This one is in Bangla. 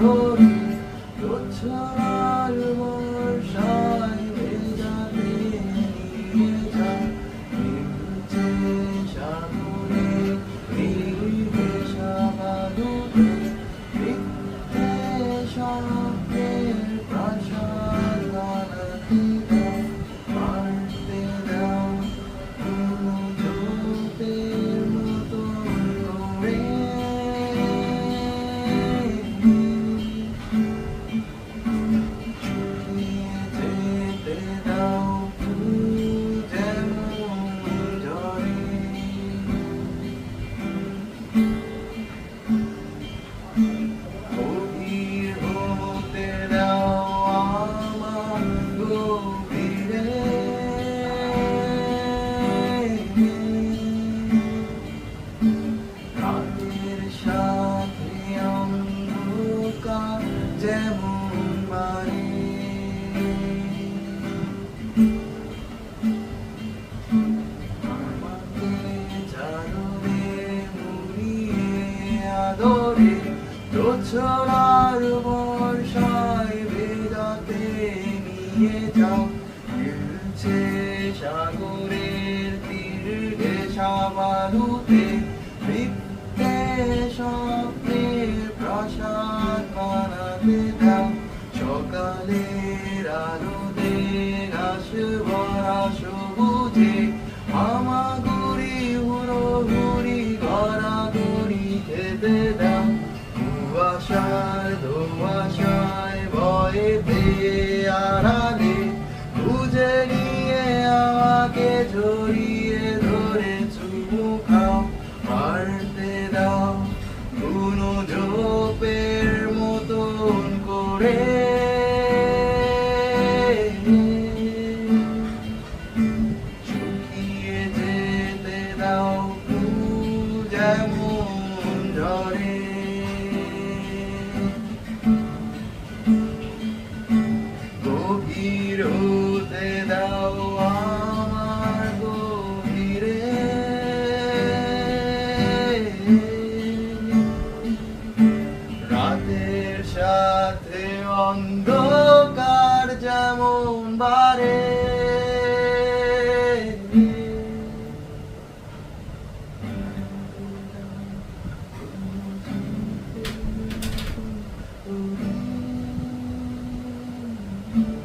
너를 놓쳐 বাড়ে আমাকে চাদরে মুড়িয়ে আদরে জোছনার বর্ষায় ভেজাতে নিয়ে যাও। খেলছে সাগরের তীরে সাবালুতে বৃত্তে স্বপ্নের প্রাসাদ বানাতে সকালের আলোতে ঘাস ভরা সবুজে হামাগুড়ি হুড়ো হুড়ি গড়াগড়ি খেতে দাও। কুয়াশার ধোয়াশায় ভয়ে পেয়ে আড়ালে খুঁজে নিয়ে আমাকে জড়িয়ে ধরে চুমু খাও পারতে দাও। কোনো জোপের মতন করে দাও যেমন ঝরে গভীর হতে দাও আমার গভীরে। রাতের সাথে অন্ধকার যেমন বারে। Mm-hmm.